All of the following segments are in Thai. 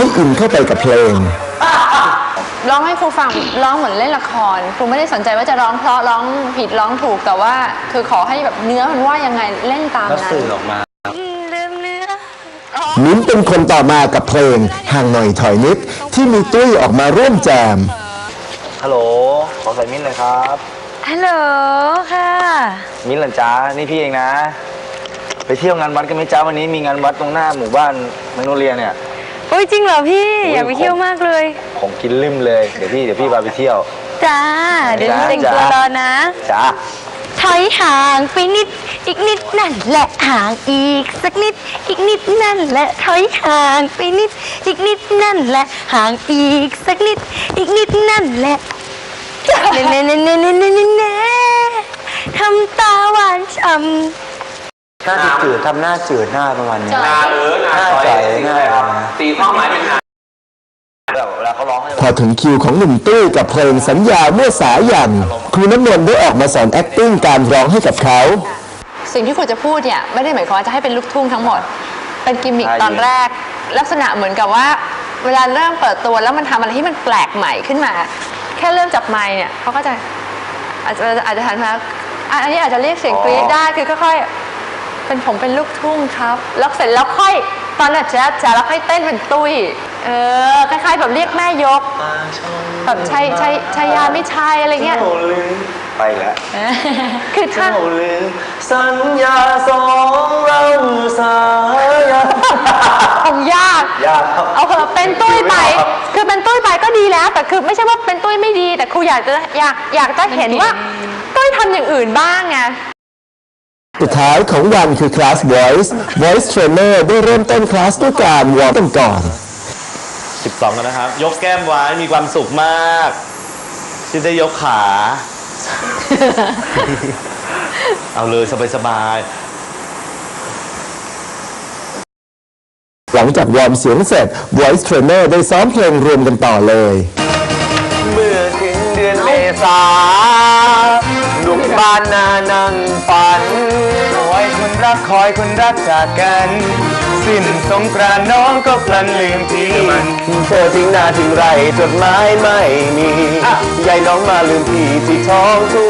ให้อินเข้าไปกับเพลง ร้องให้ครูฟังร้องเหมือนเล่นละครครูไม่ได้สนใจว่าจะร้องเพราะร้องผิดร้องถูกแต่ว่า คือขอให้แบบเนื้อมันว่ายังไงเล่นตามแล้วนั้น สื่อออกมาลืมเนื้อมิ้นท์เป็นคนต่อมากับเพลงห่างหน่อยถอยนิด ที่มีตุ้ยออกมาร่วมแจม ฮัลโหล ขอใส่มิ้นท์เลยครับ ฮัลโหลค่ะ มิ้นท์เหรอจ้านี่พี่เองนะ ไปเที่ยวงานวัดกันไหมจ้าวันนี้มีงานวัดตรงหน้าหมู่บ้านมโนเรียเนี่ย โอ้ยจริงเหรอพี่อยากไปเที่ยวมากเลยผมกินลืมเลย เดี๋ยวพี่เดี๋ยวพี่พาไปเที่ยว จ้า เดี๋ยวพี่แต่งตัวรอนะ จ้าถอยห่างไปนิด อีกนิดนั่นแหละห่างอีกสักนิด อีกนิดนั่นแหละถอยห่างไปนิด อีกนิดนั่นแหละห่างอีกสักนิด อีกนิดนั่นแหละเน่เน่เน่เน่เน่เน่ทำตาหวานฉ่ำ หน้าจืดๆทำหน้าจืดหน้าประมาณนี้ นาเออนาหน้าซอยใสสีหน้าอะไรอะไรครับนะตีความหมายเป็นหาแบบเวลาเขาร้องให้พอถึงคิวของหนุ่มตุ้ยกับเพลงสัญญาเมื่อสายัน ครูน้ำนนท์ได้ออกมาสอน acting การร้องให้กับเขา สิ่งที่ครูจะพูดเนี่ยไม่ได้หมายความว่าจะให้เป็นลูกทุ่งทั้งหมด เป็นกิมมิคตอนแรก ลักษณะเหมือนกับว่า เวลาเริ่มเปิดตัวแล้วมันทำอะไรที่มันแปลกใหม่ขึ้นมา แค่เริ่มจับไมค์เนี่ยเขาก็จะอาจจะอาจจะหันมาอะอันนี้อาจจะเรียกเสียงกรี๊ดได้คือค่อยๆ เป็นผมเป็นลูกทุ่งครับ แล้วเสร็จแล้วค่อยตอนนั้นแจ๊บแจ๊บแล้วค่อยเต้นเป็นตุ้ย เออคล้าย ๆ แบบเรียกแม่ยกแบบใช่ใช่ใช่ยาไม่ใช่อะไรเงี้ยไปแล้วคือถ้าเจ้าลืมสัญญาสองเราสายคงยากยากครับเอาเถอะเป็นตุ้ยไปไม่เอาครับคือเป็นตุ้ยไปก็ดีแล้ว แต่คือไม่ใช่ว่าเป็นตุ้ยไม่ดี แต่ครูอยากจะอยากอยากจะเห็นว่าตุ้ยทำอย่างอื่นบ้างไง สุดท้ายของวันคือคลาส voice voice trainer ได้เริ่มต้นคลาสด้วยการวอร์มกันก่อน 12กันนะครับ ยกแก้มไว้มีความสุขมากที่ได้ยกขา เอาเลยสบายหลังจากวอร์มเสียงเสร็จ voice trainer ได้ซ้อมเพลงรวมกันต่อเลย เมื่อถึงเดือนเมษาดวง บานนานั่งฝันคอยคนรักคอยคนรักจากกัน สิ้นสงกรานต์น้องก็พลันลืมพี่เธอทิ้งหน้าทิ้งไรจดหมายไม่มียายน้องมาลืมพี่ที่ท้องทุ่ง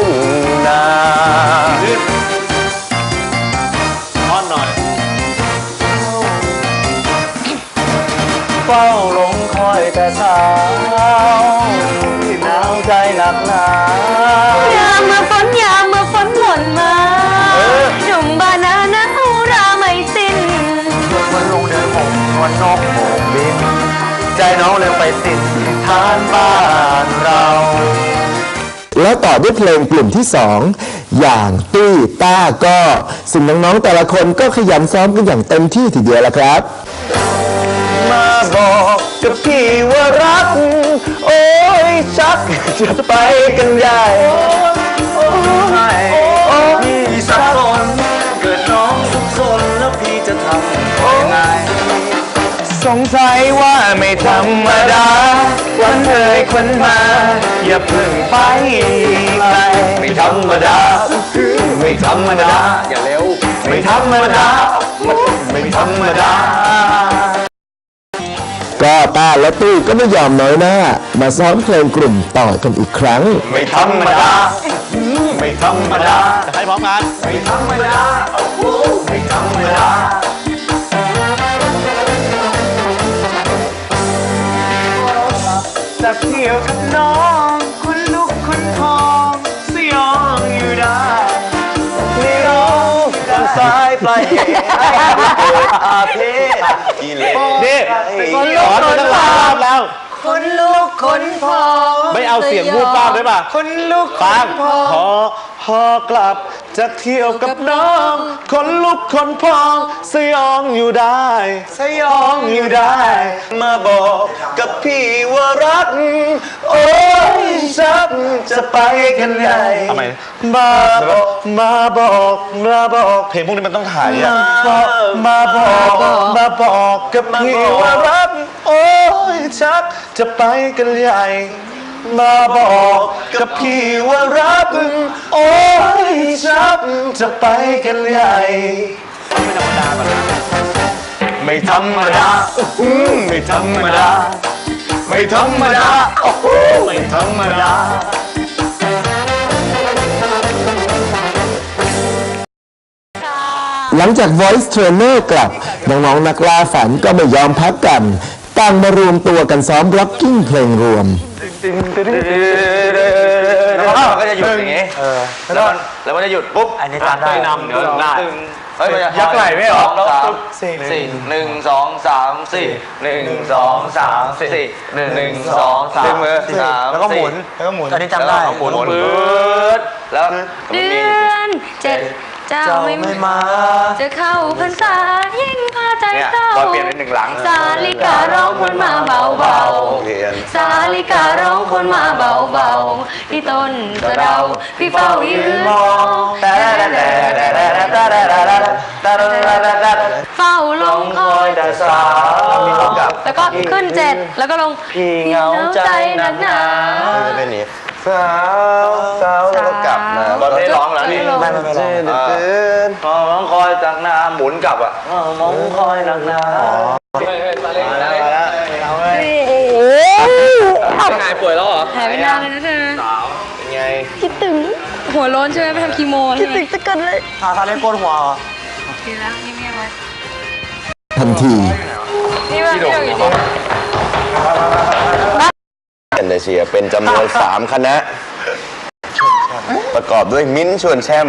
ใจน้องเลยไปติดทานบ้านเรา แล้วต่อด้วยเพลงกลุ่มที่สองอย่างตุ้ยต้าก็ซึ่งน้องๆแต่ละคนก็ขยันซ้อมกันอย่างเต็มที่ทีเดียวละครับ มาบอกกับพี่ว่ารัก โอ้ยชักจะไปกันใหญ่โอ้ยโอ้ยพี่สักคนเกิดน้องสุขสนแล้วพี่จะทำยังไงสงสัย ว่าไม่ธรรมดาควันเอ่ยควันมา อย่าเพิ่งไปไกลไม่ธรรมดา ไม่ธรรมดา อย่าเร็ว ไม่ธรรมดา ไม่ธรรมดา ก็ต้าและตุ้ยก็ไม่ยอมน้อยหน้า มาซ้อมเพลงกลุ่มต่อกันอีกครั้ง ไม่ธรรมดา ไม่ธรรมดาจะให้พร้อมกัน ไม่ธรรมดา โอ้โหไม่ธรรมดา จากเที่ยวกับน้องคนลุกคนพองสยองอยู่ได้ไม่รู้ทางซ้ายปลายเหตุอาเพศอีเล่นี่สอนมาตั้งหลายรอบแล้วคนลุกคนพองไม่เอาเสียงพูดบ้างได้ป่ะคนลุกฟังพอพอกลับจากเที่ยวกับน้อง คนลุก คนพองสยองอยู่ได้ สยองอยู่ได้ มาบอกกับพี่ว่ารัก โอ้ยชักจะไปกันใหญ่ทำไมมาบอกมาบอกมาบอกเพลงพวกนี้มันต้องถ่ายอะมาบอกมาบอกกับพี่ว่ารัก โอ้ยชักจะไปกันใหญ่ มาบอกกับพี่ว่ารักโอ้ยชักจะไปกันใหญ่ ไม่ธรรมดาอนนะไม่ธรรมดาอืมไม่ธรรมดา ไม่ธรรมดาโอ้โหไม่ธรรมดาหลังจาก Voice Trainer กลับ น้องๆนักล่าฝันก็ไม่ยอมพักกัน ต่างมารวมตัวกันซ้อม rocking เพลงรวม แล้วมันก็จะหยุดอย่างงี้แล้วมันแล้วมันจะหยุดปุ๊บอันนี้ตามได้นำเดี๋ยวได้เฮ้ยมันจะยักษ์ไหล่ไม่เหรอสามสี่สี่หนึ่งสองสามสี่หนึ่งสองสามสี่หนึ่งสองสามสามแล้วก็หมุนแล้วก็หมุนอันนี้จำได้หมุนปื๊ดแล้วเดือนเจ็ด เจ้าไม่มา จะเข้าพรรษายิ่งพาใจเนี่ยเศร้าตอนเปลี่ยนเป็นหนึ่งหลัง สาลิการ้องคนมาเบาเบาๆสาลิการ้องคนมาเบาเบาๆที่ต้นสะเดาพี่เฝ้ายืนมองเฝ้าลงคอยแต่สาวแล้วก็ขึ้นเจ็ดแล้วก็ลงพี่เหงาใจหนักหนาจะเป็นนี้ สาวสาวแล้วก็กลับมาตอนไม่ร้องแล้วนี่ไม่ไม่ไม่ร้องมองคอยจากหน้าหมุนกลับอะมองคอยจากหน้าหายป่วยแล้วเหรอหายไปนานเลยนะเธอเป็นไงคิดถึงหัวโล้นใช่ไหมไปทำคีโมคิดถึงจะกันเลยทาทาเล่นโกนหัวเหรอดีแล้วเงียบๆไว้ทันทีนี่ว่าพี่ดงอยู่ดี เอนเดเชียเป็นจำนวน 3 คณะ ประกอบด้วยมิ้นท์ชวนแช่ม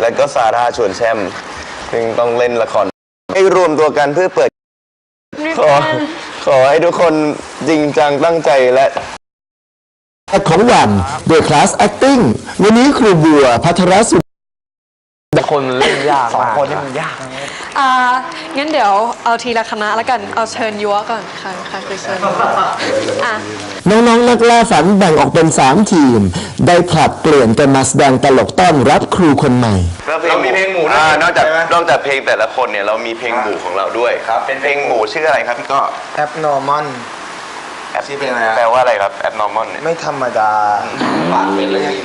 และก็ซาร่าชวนแช่ม ซึ่งต้องเล่นละครให้รวมตัวกันเพื่อเปิด ขอขอให้ทุกคนจริงจังตั้งใจและของวันโดยคลาส acting วันนี้ครูบัวพัทรสุ คนเล่นยากสองมากคนนี่มันยากนะอ่างั้นเดี๋ยวเอาทีละคณะแล้วกัน เอาเชิญยัวก่อนค่ะค่ะคือเชิญยัวอะ น้องๆนักล่าฝันแบ่งออกเป็น 3 ทีม ได้ผลัดเปลี่ยนกันมาแสดงตลกต้อนรับครูคนใหม่ เรามีเพลงหมูด้วยอ่านอกจากนอกจากเพลงแต่ละคนเนี่ยเรามีเพลงหมู่ของเราด้วยครับเป็นเพลงหมู่ชื่ออะไรครับพี่ก็ abnormal ชื่อเพลงอะไรนะ แปลว่าอะไรครับ abnormal เนี่ยไม่ธรรมดาปากเป็นแล้วยัง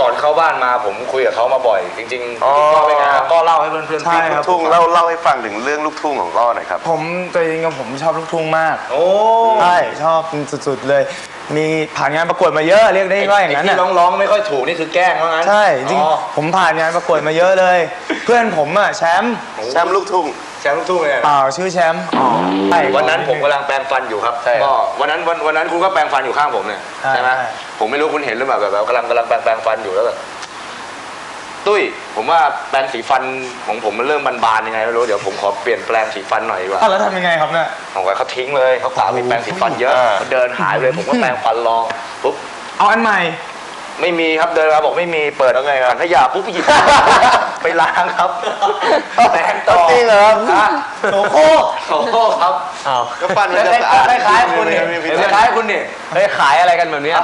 ก่อนเข้าบ้านมาผมคุยกับเขามาบ่อย จริงๆอ๋อก็เป็นไงครับก็เล่าให้เพื่อนๆใช่ฟังลูกทุ่งเล่าเล่าให้ฟังถึงเรื่องลูกทุ่งของก้อหน่อยครับ ผมตัวเองกับผมชอบลูกทุ่งมากโอ้ใช่ชอบสุดๆเลย มีผ่านงานประกวดมาเยอะเรียกได้ว่าอย่างนั้นไที่น่ะร้องๆไม่ค่อยถูกนี่คือแกล้งว่างั้นใช่จริงอ๋อผมผ่านงานประกวดมาเยอะเลย เพื่อนผมอะแชมป์แชมป์ลูกทุ่ง แชมป์ลูกทุ่งเลยเปล่าชื่อแชมป์ใช่วันนั้นผมกำลังแปรงฟันอยู่ครับใช่ครับก็วันนั้นวันวันนั้นคุณก็แปรงฟันอยู่ข้างผมเนี่ยใช่ใช่ไหมใช่ ผมไม่รู้คุณเห็นหรือเปล่าแบบแบบกำลังกำลังแปรงแปรงฟันอยู่แล้วแบบตุ้ย ผมว่าแปรงสีฟันของผมมันเริ่มบานๆยังไงไม่รู้เดี๋ยวผมขอเปลี่ยนแปลงสีฟันหน่อยดีกว่าอ้าวแล้วทำยังไงครับเนี่ยผมว่าเขาทิ้งเลยเขาสามีแปรงสีฟันเยอะอ่า เขาเดินหายไปเลยผมก็แปรงฟันรอปุ๊บเอาอันใหม่ ไม่มีครับเดินมาบอกไม่มีเปิดแล้วไงถังขยะปุ๊บหยิบ ไปล้างครับแปรงต่อจริงเหรอฮะโอ้โหโอ้โหครับก็ฟันมันจะคล้ายๆคุณเนี่ยคล้ายๆคุณเนี่ยเฮ้ยขายอะไรกันแบบเนี้ย